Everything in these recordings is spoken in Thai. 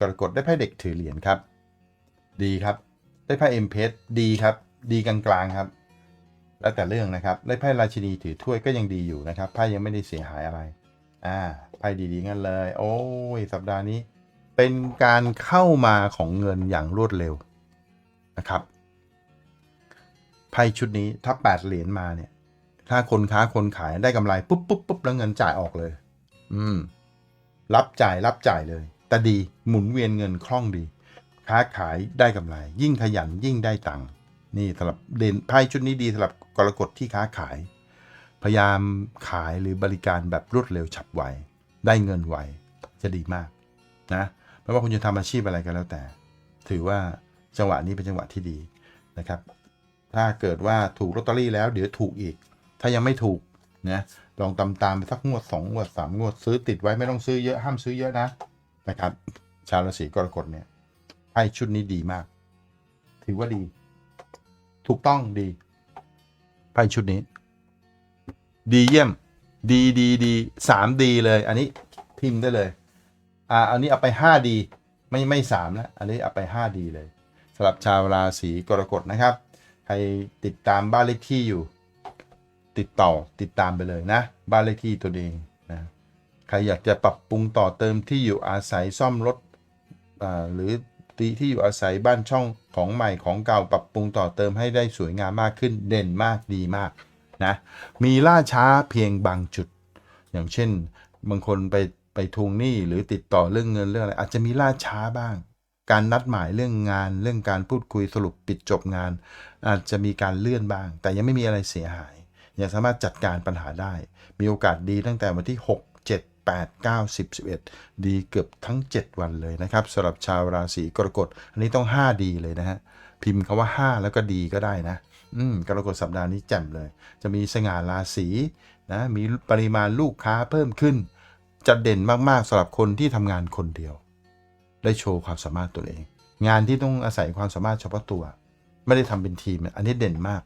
กรกฎได้ไพ่เด็กถือเหรียญครับ ดีครับ ได้ไพ่เอ็มเพสดีครับ ดีกลางๆครับ แล้วแต่เรื่องนะครับ ได้ไพ่ราชินีถือถ้วยก็ยังดีอยู่นะครับ ไพ่ยังไม่ได้เสียหายอะไร อ่า ไพ่ดีๆงั้นเลย โอ้ย สัปดาห์นี้ เป็นการเข้ามาของเงินอย่างรวดเร็วนะครับ ไพ่ชุดนี้ถ้าแปดเหรียญมาเนี่ย ถ้าคนค้าคนขายได้กำไรปุ๊บปุ๊บปุ๊บแล้วเงินจ่ายออกเลย อืม รับจ่ายรับจ่ายเลย แต่ดีหมุนเวียนเงินคล่องดี ค้าขายได้กำไร ยิ่งขยันยิ่งได้ตังค์นี่สำหรับเด่นไพ่ชุดนี้ดีสำหรับกรกฎที่ค้าขาย พยายามขายหรือบริการแบบรวดเร็วฉับไว ได้เงินไวจะดีมากนะไม่ว่าคุณจะทำอาชีพอะไรก็แล้วแต่ ถือว่าจังหวะนี้เป็นจังหวะที่ดีนะครับ ถ้าเกิดว่าถูกลอตเตอรี่แล้วเดี๋ยวถูกอีก ถ้ายังไม่ถูกนะลองตามตามๆไปสักงวดสองงวดสามงวดซื้อติดไว้ไม่ต้องซื้อเยอะห้ามซื้อเยอะนะ นะครับ ชาวราศีกรกฎเนี่ยไพ่ชุดนี้ดีมาก ถือว่าดี ถูกต้องดีไพ่ชุดนี้ ดีเยี่ยม ดีดีดีสามดีเลย อันนี้พิมพ์ได้เลย อ่า อันนี้เอาไปห้าดีไม่ไม่สามแล้วอันนี้เอาไปห้าดีเลยสำหรับชาวราศีกรกฎนะครับ ใครติดตามบ้านเลขที่อยู่ ติดต่อติดตามไปเลยนะ บ้านเลขที่ตัวเองนะ ใครอยากจะปรับปรุงต่อเติมที่อยู่อาศัยซ่อมรถหรือตีที่อยู่อาศัยบ้านช่องของใหม่ของเก่าปรับปรุงต่อเติมให้ได้สวยงามมากขึ้นเด่นมากดีมากนะมีล่าช้าเพียงบางจุด อย่างเช่น บางคนไปไปทวงหนี้หรือติดต่อเรื่องเงินเรื่องอะไรอาจจะมีล่าช้าบ้าง การนัดหมายเรื่องงาน เรื่องการพูดคุยสรุปปิดจบงาน อาจจะมีการเลื่อนบ้าง แต่ยังไม่มีอะไรเสียหาย ยังสามารถจัดการปัญหาได้ มีโอกาสดีตั้งแต่วันที่ 6 7 8 9 10 11 ดีเกือบทั้ง 7 วันเลยนะครับสำหรับชาวราศีกรกฎอันนี้ต้อง 5 ดีเลยนะฮะพิมพ์คาว่า 5 แล้วก็ดีก็ได้นะอืมกรกฎสัปดาห์นี้แจ่มเลย จะมีสง่าราศีนะมีปริมาณลูกค้าเพิ่มขึ้น จะเด่นมากๆสำหรับคนที่ทำงานคนเดียว ได้โชว์ความสามารถตัวเอง งานที่ต้องอาศัยความสามารถเฉพาะตัว ไม่ได้ทำเป็นทีมอันนี้เด่นมาก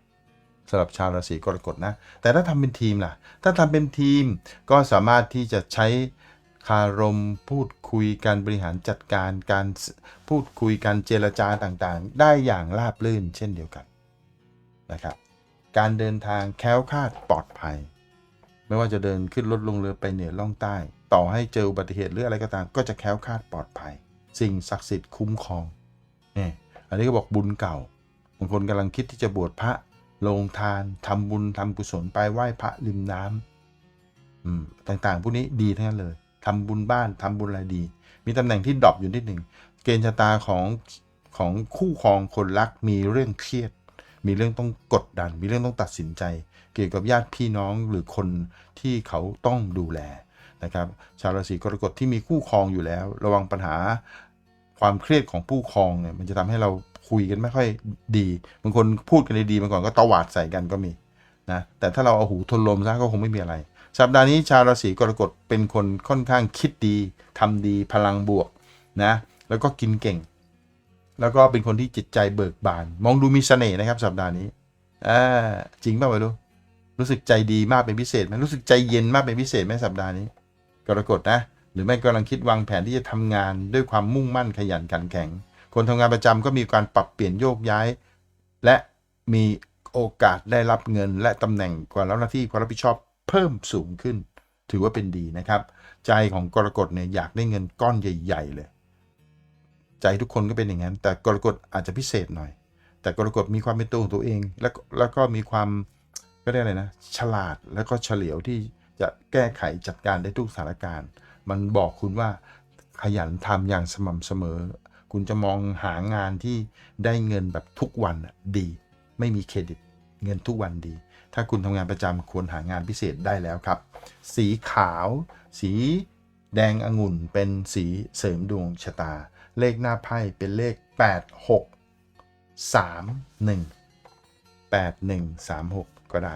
สำหรับชาวราศีกรกฎนะ แต่ถ้าทำเป็นทีมล่ะ ถ้าทำเป็นทีมก็สามารถที่จะใช้คารมพูดคุยการบริหารจัดการการพูดคุยการเจรจาต่างๆ ได้อย่างราบรื่นเช่นเดียวกันนะครับ การเดินทางแคล้วคลาดปลอดภัย ไม่ว่าจะเดินขึ้นรถลงเรือไปเหนือล่องใต้ ต่อให้เจออุบัติเหตุหรืออะไรก็ตาม ก็จะแคล้วคลาดปลอดภัย สิ่งศักดิ์สิทธิ์คุ้มครองนี่อันนี้ก็บอกบุญเก่าบางคนกำลังคิดที่จะบวชพระ ลงทานทำบุญทำกุศลไปไหว้พระริมน้ำอืมต่างๆ พวกนี้ดีทั้งนั้นเลยทำบุญบ้านทำบุญอะไรดี มีตำแหน่งที่ดรอปอยู่นิดหนึ่งเกณฑ์ชะตาของของคู่ครองคนรักมีเรื่องเครียด มีเรื่องต้องกดดัน มีเรื่องต้องตัดสินใจ เกี่ยวกับญาติพี่น้องหรือคนที่เขาต้องดูแลนะครับ ชาวราศีกรกฎที่มีคู่ครองอยู่แล้ว ระวังปัญหาความเครียดของผู้ครองเนี่ยมันจะทำให้เรา คุยกันไม่ค่อยดีบางคนพูดกันดีๆมาก่อนก็ตวาดใส่กันก็มีนะแต่ถ้าเราเอาหูทนลมซะก็คงไม่มีอะไร สัปดาห์นี้ชาวราศีกรกฎเป็นคนค่อนข้างคิดดีทำดีพลังบวกนะแล้วก็กินเก่ง แล้วก็เป็นคนที่จิตใจเบิกบาน มองดูมีเสน่ห์นะครับ สัปดาห์นี้อ่าจริงป่าวไม่รู้รู้สึกใจดีมากเป็นพิเศษไหมรู้สึกใจเย็นมากเป็นพิเศษไหมสัปดาห์นี้ กรกฎนะ หรือไม่กำลังคิดวางแผนที่จะทำงานด้วยความมุ่งมั่นขยันขันแข็ง คนทำงานประจำก็มีการปรับเปลี่ยนโยกย้าย และมีโอกาสได้รับเงิน และตำแหน่งความรับหน้าที่ความรับผิดชอบเพิ่มสูงขึ้น ถือว่าเป็นดีนะครับ ใจของกรกฎเนี่ยอยากได้เงินก้อนใหญ่ ๆ เลย ใจทุกคนก็เป็นอย่างนั้น แต่กรกฎอาจจะพิเศษหน่อย แต่กรกฎมีความเป็นตัวของตัวเอง แล้วแล้วก็มีความก็ได้อะไรนะ ฉลาดแล้วก็เฉลียวที่จะแก้ไขจัดการได้ทุกสถานการณ์ มันบอกคุณว่าขยันทำอย่างสม่ำเสมอ คุณจะมองหางานที่ได้เงินแบบทุกวันน่ะดี ไม่มีเครดิตเงินทุกวันดี ถ้าคุณทำงานประจำควรหางานพิเศษได้แล้วครับ สีขาว สีแดงองุ่นเป็นสีเสริมดวงชะตา เลขหน้าไพ่เป็นเลข 8 6 3 1 8 1 3 6 ก็ได้